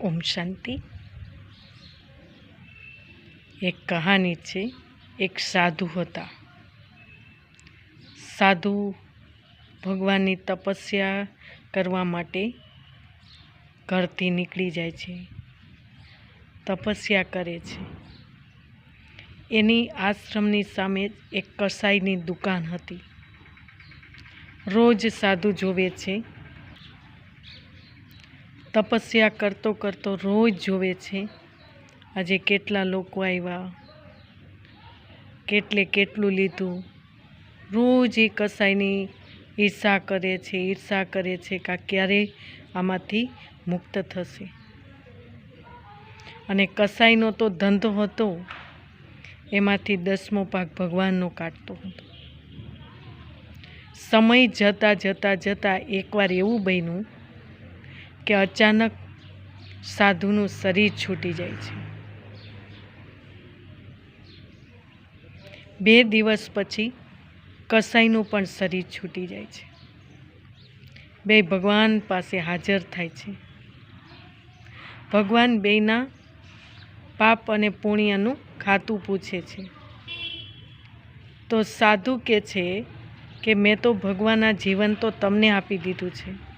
ઓમ શાંતિ. એક કહાની છે, એક સાધુ હતા. સાધુ ભગવાનની તપસ્યા કરવા માટે ઘરથી નીકળી જાય છે, તપસ્યા કરે છે. એની આશ્રમની સામે એક કસાઈની દુકાન હતી. રોજ સાધુ જોવે છે તપસ્યા કરતો કરતો રોજ જોવે છે, આજે કેટલા લોકો આવ્યા? કેટલે કેટલું લીધું? રોજ એ કસાઈની ઈર્ષા કરે છે, ઈર્ષા કરે છે કે ક્યારે આમાંથી મુક્ત થશે. અને કસાઈનો તો ધંધો હતો, એમાંથી દસમો પાક ભગવાનનો કાઢતો હતો. સમય જતાં જતાં જતાં એકવાર એવું બન્યું કે અચાનક સાધુનું શરીર છૂટી જાય છે. બે દિવસ પછી કસાઈનું પણ શરીર છૂટી જાય છે. બે ભગવાન પાસે હાજર થાય છે. ભગવાન બેયના પાપ અને પુણ્યનું ખાતું પૂછે છે. તો સાધુ કે છે કે, મેં તો ભગવાનના જીવન તો તમને આપી દીધું છે.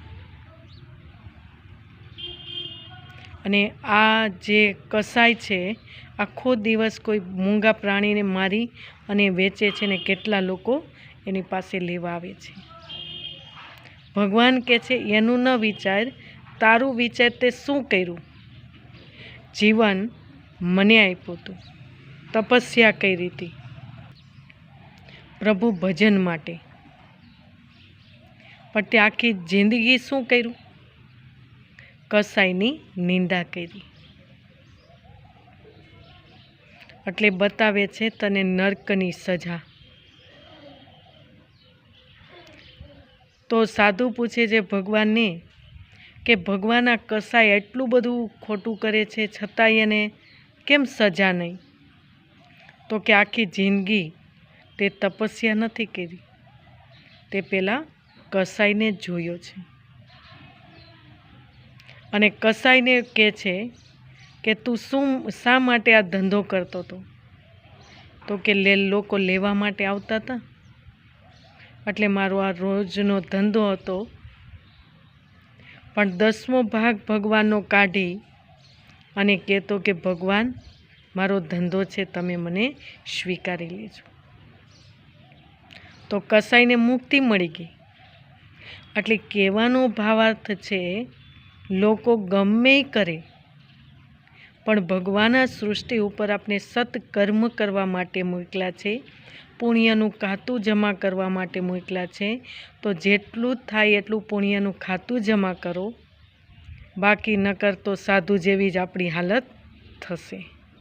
અને આ જે કસાય છે, આખો દિવસ કોઈ મૂંગા પ્રાણીને મારી અને વેચે છે ને કેટલા લોકો એની પાસે લેવા આવે છે. ભગવાન કહે છે, એનું ન વિચાર, તારું વિચાર તે શું કર્યું? જીવન મને આપ્યું હતું, તપસ્યા કરી હતી. પ્રભુ ભજન માટે. પણ તે આખી જિંદગી શું કર્યું? કસાઈની નિંદા કરી. એટલે બતાવે છે તને નર્કની સજા. તો સાધુ પૂછે છે ભગવાનને કે ભગવાનના કસાય એટલું બધું ખોટું કરે છે છતાંય એને કેમ સજા નહીં? તો કે આખી જિંદગી તે તપસ્યા નથી કરી. તે પહેલાં કસાઈને જોયો છે. અને કસાઈને કહે છે કે તું શું, શા માટે આ ધંધો કરતો હતો? તો કે લે, લોકો લેવા માટે આવતા હતા. એટલે મારો આ રોજનો ધંધો હતો. પણ દસમો ભાગ ભગવાનનો કાઢી અને કહેતો કે, ભગવાન, મારો ધંધો છે, તમે મને સ્વીકારી લેજો. તો કસાઈને મુક્તિ મળી ગઈ. એટલે કહેવાનો ભાવાર્થ છે લોકો ગમે કરે, પણ ભગવાનના સૃષ્ટિ ઉપર આપણે સત્કર્મ કરવા માટે મોકલા છે, પુણ્યનું ખાતું જમા કરવા માટે મોકલ્યા છે, તો જેટલું થાય એટલું પુણ્યનું ખાતું જમા કરો. બાકી ન કરતો સાધુ જેવી જ આપણી હાલત થશે.